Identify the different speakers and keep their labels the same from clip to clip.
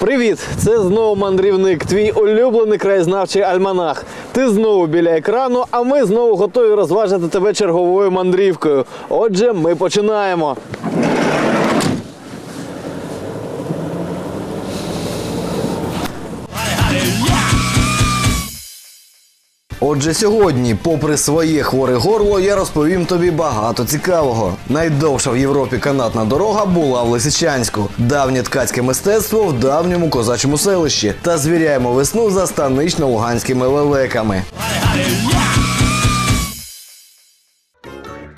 Speaker 1: Привіт! Це знову мандрівник, твій улюблений краєзнавчий альманах. Ти знову біля екрану, а ми знову готові розважити тебе черговою мандрівкою. Отже, ми починаємо. Отже, сьогодні, попри своє хворе горло, я розповім тобі багато цікавого. Найдовша в Європі канатна дорога була в Лисичанську, давнє ткацьке мистецтво в давньому козачому селищі та звіряємо весну за станично-луганськими лелеками.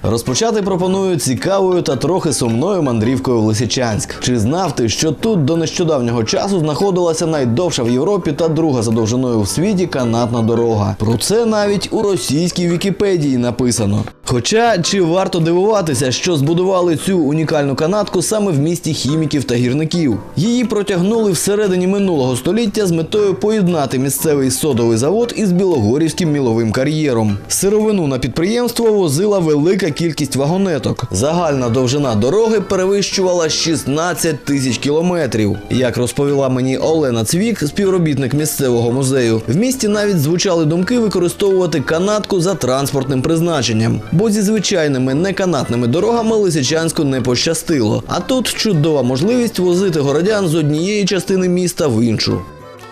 Speaker 1: Розпочати пропоную цікавою та трохи сумною мандрівкою в Лисичанськ. Чи знав ти, що тут до нещодавнього часу знаходилася найдовша в Європі та друга за довжиною в світі канатна дорога? Про це навіть у російській Вікіпедії написано. Хоча чи варто дивуватися, що збудували цю унікальну канатку саме в місті хіміків та гірників? Її протягнули всередині минулого століття з метою поєднати місцевий содовий завод із білогорівським міловим кар'єром. Сировину на підприємство возила велика кількість вагонеток. Загальна довжина дороги перевищувала 16 тисяч кілометрів. Як розповіла мені Олена Цвік, співробітник місцевого музею, в місті навіть звучали думки використовувати канатку за транспортним призначенням, бо зі звичайними неканатними дорогами Лисичанську не пощастило. А тут чудова можливість возити городян з однієї частини міста в іншу.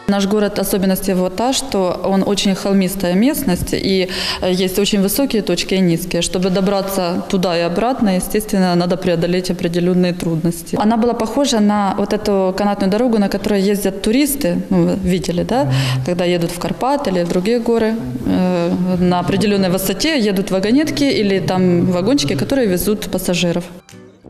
Speaker 2: Наш город, особенность его та, что он очень холмистая местность, и э, есть очень высокие точки и низкие. Чтобы добраться туда и обратно, естественно, надо преодолеть определенные трудности. Она была похожа на вот эту канатную дорогу, на которой ездят туристы, ну, видели, да, когда едут в Карпат или в другие горы, э, на определенной высоте едут вагонетки или там вагончики, которые везут пассажиров.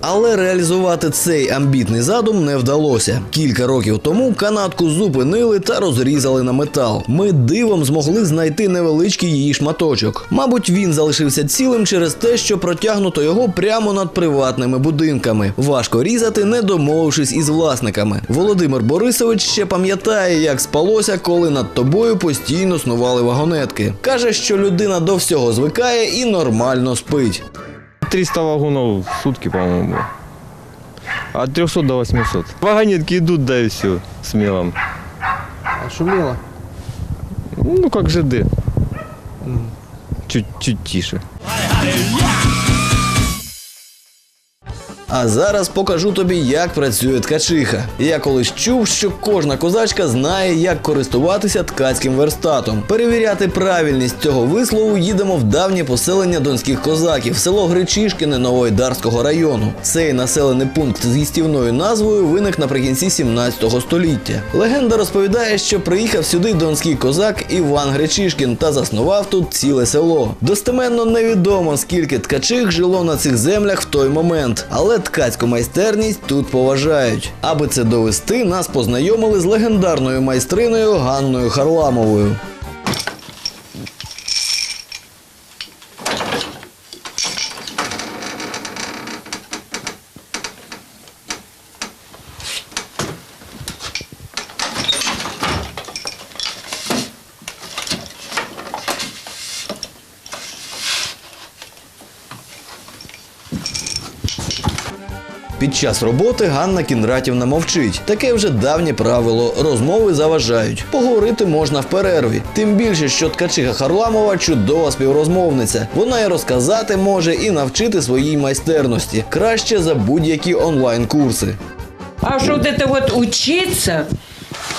Speaker 1: Але реалізувати цей амбітний задум не вдалося. Кілька років тому канатку зупинили та розрізали на метал. Ми дивом змогли знайти невеличкий її шматочок. Мабуть, він залишився цілим через те, що протягнуто його прямо над приватними будинками. Важко різати, не домовившись із власниками. Володимир Борисович ще пам'ятає, як спалося, коли над тобою постійно снували вагонетки. каже, що людина до всього звикає і нормально спить.
Speaker 3: 300 вагонов в сутки, по-моему. От 300 до 800. Вагонетки идут, да и все, с мелом.
Speaker 4: А шумело?
Speaker 3: Ну, как ЖД. Чуть-чуть тише.
Speaker 1: А зараз покажу тобі, як працює ткачиха. Я колись чув, що кожна козачка знає, як користуватися ткацьким верстатом. Перевіряти правильність цього вислову їдемо в давнє поселення донських козаків, село Гречишкине Новоайдарського району. Цей населений пункт з їстівною назвою виник наприкінці 17 століття. Легенда розповідає, що приїхав сюди донський козак Іван Гречишкін та заснував тут ціле село. Достеменно невідомо, скільки ткачих жило на цих землях в той момент, але ткацьку майстерність тут поважають. Аби це довести, нас познайомили з легендарною майстриною Ганною Харламовою. Під час роботи Ганна Кіндратівна мовчить. Таке вже давнє правило. Розмови заважають. Поговорити можна в перерві. Тим більше, що ткачиха Харламова чудова співрозмовниця. Вона і розказати може, і навчити своїй майстерності краще за будь-які онлайн-курси.
Speaker 5: А что вот это вот учиться,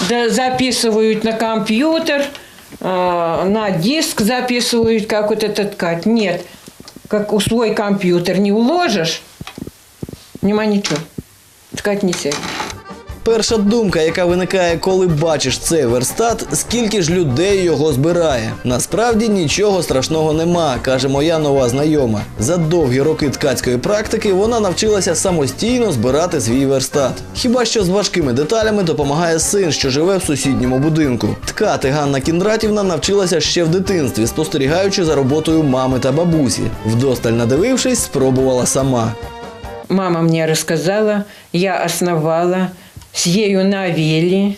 Speaker 5: да записывают на компьютер, а, на диск записывают, как вот это ткать. Нет, как у свой компьютер не уложишь, нема. Ткать не сядешь.
Speaker 1: Перша думка, яка виникає, коли бачиш цей верстат, скільки ж людей його збирає. Насправді нічого страшного нема, каже моя нова знайома. За довгі роки ткацької практики вона навчилася самостійно збирати свій верстат. Хіба що з важкими деталями допомагає син, що живе в сусідньому будинку. Ткати Ганна Кіндратівна навчилася ще в дитинстві, спостерігаючи за роботою мами та бабусі. Вдосталь надивившись, спробувала сама.
Speaker 5: Мама мне рассказала, я основала, с ею навели,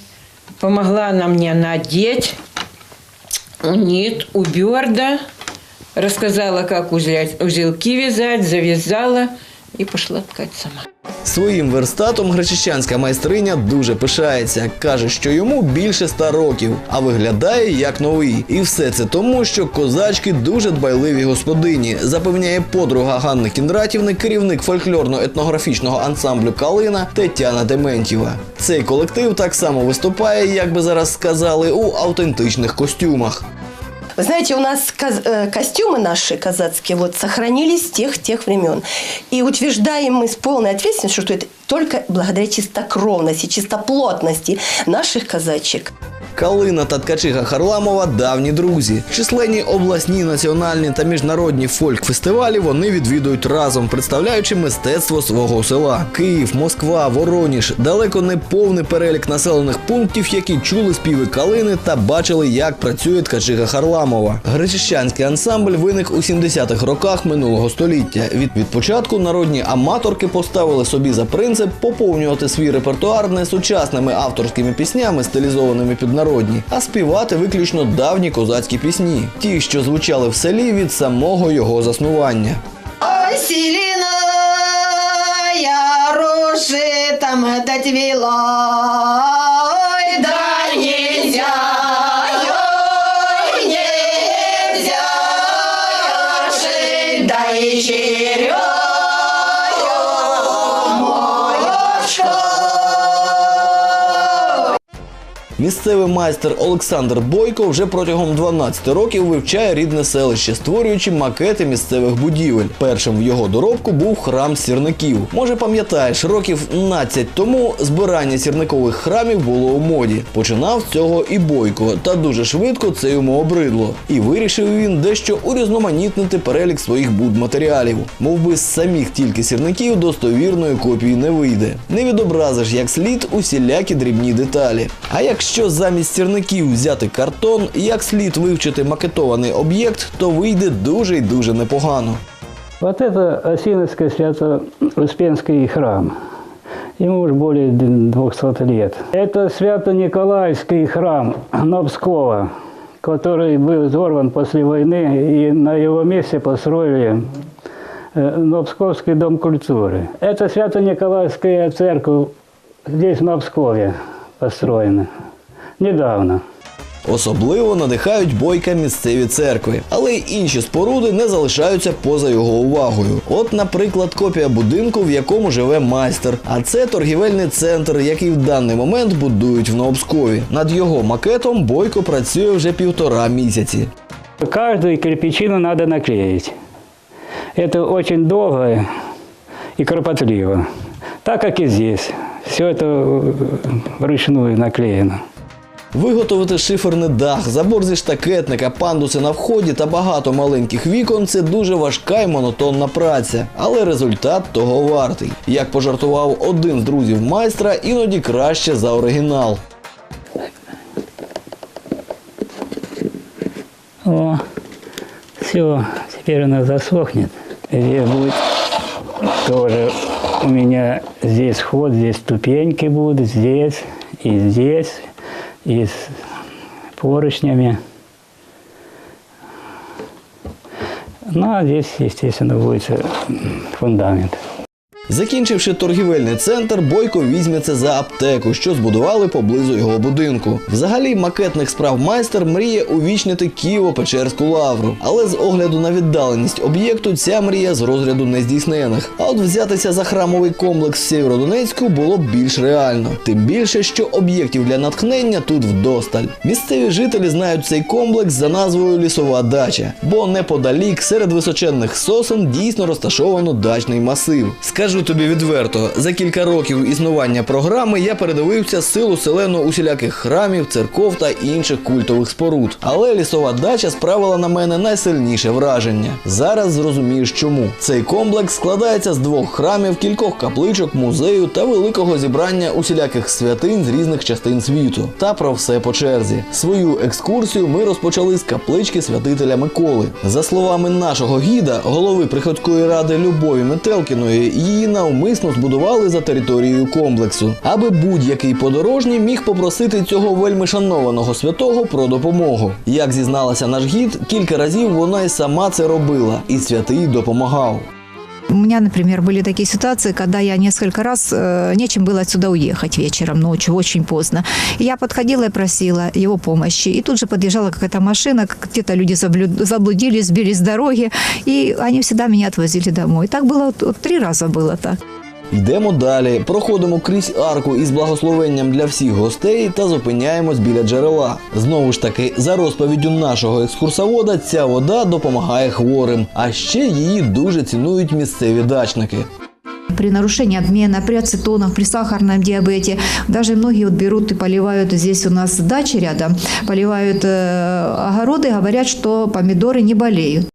Speaker 5: помогла она мне надеть унит, уберда, рассказала, как узелки вязать, завязала и пошла ткать сама.
Speaker 1: Своїм верстатом гречищанська майстриня дуже пишається. Каже, що йому більше ста років, а виглядає як новий. І все це тому, що козачки дуже дбайливі господині, запевняє подруга Ганни Кіндратівни, керівник фольклорно-етнографічного ансамблю Калина Тетяна Дементьєва. Цей колектив так само виступає, як би зараз сказали, у автентичних костюмах.
Speaker 6: Вы знаете, у нас коз- э, костюмы наши казацкие вот сохранились с тех, тех времен. И утверждаем мы с полной ответственностью, что это только благодаря чистокровности, чистоплотности наших казачек.
Speaker 1: Калина та ткачиха Харламова давні друзі. Численні обласні, національні та міжнародні фольк-фестивалі вони відвідують разом, представляючи мистецтво свого села. Київ, Москва, Вороніж далеко не повний перелік населених пунктів, які чули співи Калини та бачили, як працює ткачиха Харламова. Гречищанський ансамбль виник у 70-х роках минулого століття. Від, від початку народні аматорки поставили собі за принцип поповнювати свій репертуар не сучасними авторськими піснями, стилізованими під народні, а співати виключно давні козацькі пісні, ті, що звучали в селі від самого його заснування.
Speaker 7: Ой, сіліна, я рожи там дать вела.
Speaker 1: Місцевий майстер Олександр Бойко вже протягом 12 років вивчає рідне селище, створюючи макети місцевих будівель. Першим в його доробку був храм сірників. Може, пам'ятаєш, років 15 тому збирання сірникових храмів було у моді. Починав з цього і Бойко, та дуже швидко це йому обридло. І вирішив він дещо урізноманітнити перелік своїх будматеріалів. Мов би з самих тільки сірників достовірної копії не вийде. Не відобразиш як слід усілякі дрібні деталі. А якщо замість сірників взяти картон, як слід вивчити макетований об'єкт, то вийде дуже й дуже непогано.
Speaker 8: Вот это Осиновский Свято-Успенский храм. Ему уже более 200 лет. Это Свято-Николаевский храм Новского, который был взорван после войны, и на его месте построили э, Новсковский дом культуры. Это Свято-Николаевская церковь здесь, в Новскове, построена. Недавно.
Speaker 1: Особливо надихають бойка місцеві церкви, але й інші споруди не залишаються поза його увагою. От, наприклад, копія будинку, в якому живе майстер. А це торгівельний центр, який в даний момент будують в Новобскові. Над його макетом бойко працює вже півтора місяці.
Speaker 8: Каждую кирпичину надо наклеить. Это очень долго и кропотливо. Так как и здесь. Все это э, вручную наклеено.
Speaker 1: Виготовити шиферний дах, забор зі штакетника, пандуси на вході та багато маленьких вікон це дуже важка і монотонна праця, але результат того вартий. Як пожартував один з друзів майстра, іноді краще за оригінал.
Speaker 8: О, все, теперь она засохнет. Здесь будет тоже у меня здесь ход, здесь ступеньки будут, здесь и здесь, с поручнями. Ну, а здесь, естественно, будет фундамент.
Speaker 1: Закінчивши торгівельний центр, Бойко візьметься за аптеку, що збудували поблизу його будинку. Взагалі, макетних справ майстер мріє увічнити Києво-Печерську лавру. Але з огляду на віддаленість об'єкту ця мрія з розряду нездійснених. А от взятися за храмовий комплекс в Сєвєродонецьку було б більш реально. Тим більше, що об'єктів для натхнення тут вдосталь. Місцеві жителі знають цей комплекс за назвою Лісова дача, бо неподалік серед височенних сосен дійсно розташовано дачний масив. Скажу тобі відверто, за кілька років існування програми я передивився силу селену усіляких храмів, церков та інших культових споруд. Але лісова дача справила на мене найсильніше враження. Зараз зрозумієш чому. Цей комплекс складається з двох храмів, кількох капличок, музею та великого зібрання усіляких святинь з різних частин світу. Та про все по черзі. Свою екскурсію ми розпочали з каплички святителя Миколи. За словами нашого гіда, голови приходської ради Любові Метелкіної, її навмисно збудували за територією комплексу, аби будь-який подорожній міг попросити цього вельми шанованого святого про допомогу. Як зізналася наш гід, кілька разів вона й сама це робила, і святий допомагав.
Speaker 9: У меня, например, были такие ситуации, когда я несколько раз э, нечем было отсюда уехать вечером, ночью, очень поздно. И я подходила и просила его помощи. И тут же подъезжала какая-то машина, как где-то люди заблю- заблудились, сбились с дороги, и они всегда меня отвозили домой. Так было вот, вот три раза было так.
Speaker 1: Йдемо далі, проходимо крізь арку із благословенням для всіх гостей та зупиняємось біля джерела. Знову ж таки, за розповіддю нашого екскурсовода, ця вода допомагає хворим, а ще її дуже цінують місцеві дачники.
Speaker 9: При нарушении обмена, при ацетонах, при сахарном диабете. Даже многие вот берут и поливают здесь у нас дачи рядом, поливают э, огороды, говорят, что помидоры не болеют.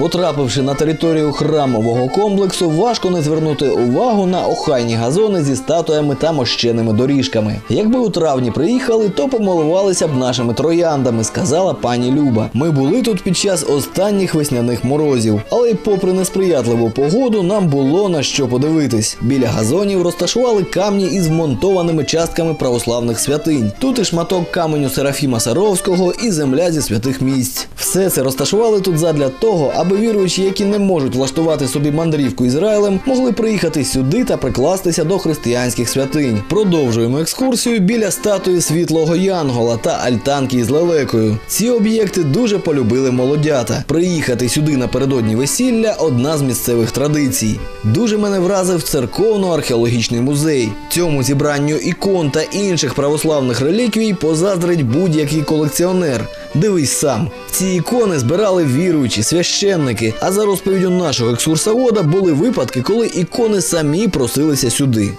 Speaker 1: Потрапивши на територію храмового комплексу, важко не звернути увагу на охайні газони зі статуями та мощеними доріжками. Якби у травні приїхали, то помилувалися б нашими трояндами, сказала пані Люба. Ми були тут під час останніх весняних морозів, але й попри несприятливу погоду, нам було на що подивитись. Біля газонів розташували камні із вмонтованими частками православних святинь. Тут і шматок каменю Серафіма Саровського, і земля зі святих місць. Все це розташували тут задля того, аби віруючі, які не можуть влаштувати собі мандрівку Ізраїлем, могли приїхати сюди та прикластися до християнських святинь. Продовжуємо екскурсію біля статуї світлого Янгола та альтанки із лелекою. Ці об'єкти дуже полюбили молодята. Приїхати сюди напередодні весілля одна з місцевих традицій. Дуже мене вразив церковно-археологічний музей. Цьому зібранню ікон та інших православних реліквій позаздрить будь-який колекціонер. Дивись сам, ці ікони збирали віруючі, священники. А за розповіддю нашого екскурсовода були випадки, коли ікони самі просилися сюди.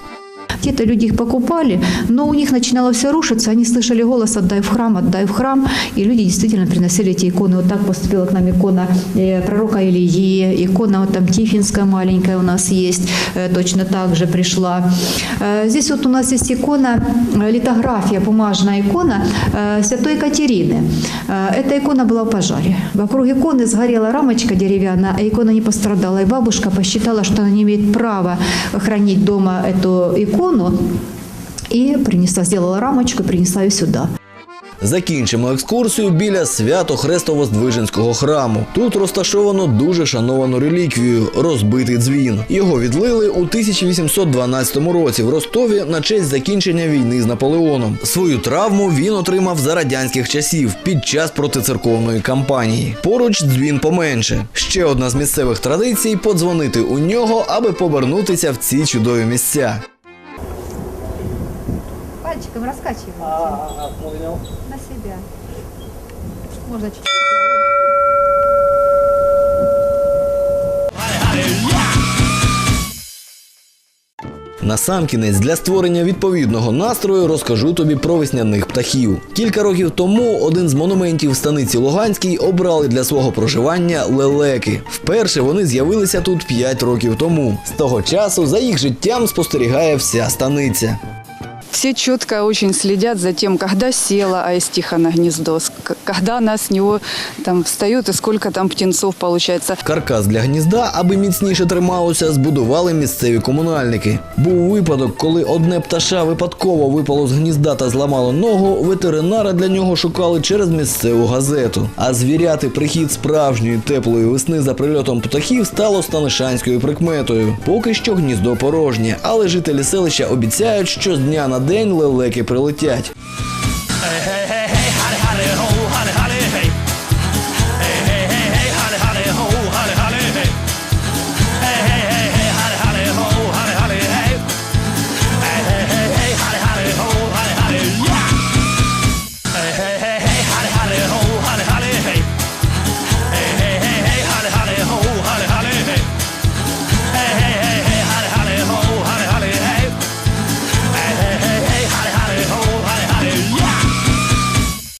Speaker 9: Где-то люди их покупали, но у них начинало все рушиться. Они слышали голос «отдай в храм, отдай в храм». И люди действительно приносили эти иконы. Вот так поступила к нам икона э, пророка Ильи, икона вот там Тифинская маленькая у нас есть, э, точно так же пришла. Э, Здесь вот у нас есть икона, литография, бумажная икона святой Екатерины. Эта икона была в пожаре. Вокруг иконы сгорела рамочка деревянная, а икона не пострадала. И бабушка посчитала, что она не имеет права хранить дома эту икону, и принесла, сделала рамочку принесла ее сюда.
Speaker 1: Закінчимо екскурсію біля свято-хрестово-здвиженського храму. Тут розташовано дуже шановану реліквію розбитий дзвін. Його відлили у 1812 році в Ростові на честь закінчення війни з Наполеоном. Свою травму він отримав за радянських часів під час протицерковної кампанії. Поруч дзвін поменше. Ще одна з місцевих традицій подзвонити у нього, аби повернутися в ці чудові місця.
Speaker 9: Пальчиком раскачивайте. На себя. Можно чуть-чуть.
Speaker 1: Насамкінець для створення відповідного настрою розкажу тобі про весняних птахів. Кілька років тому один з монументів станиці Луганській обрали для свого проживання лелеки. Вперше вони з'явилися тут 5 років тому. З того часу за їх життям спостерігає вся станиця.
Speaker 10: Все четко очень следят за тем, когда села аистиха на гнездо, когда она с него там встает и сколько там птенцов получается.
Speaker 1: Каркас для гнізда, аби міцніше трималося, збудували місцеві комунальники. Був випадок, коли одне пташа випадково випало з гнізда та зламало ногу. Ветеринара для нього шукали через місцеву газету. А звіряти прихід справжньої теплої весни за прильотом птахів стало станишанською прикметою. Поки що гніздо порожнє, але жителі селища обіцяють, що з дня на день лелеки прилетять.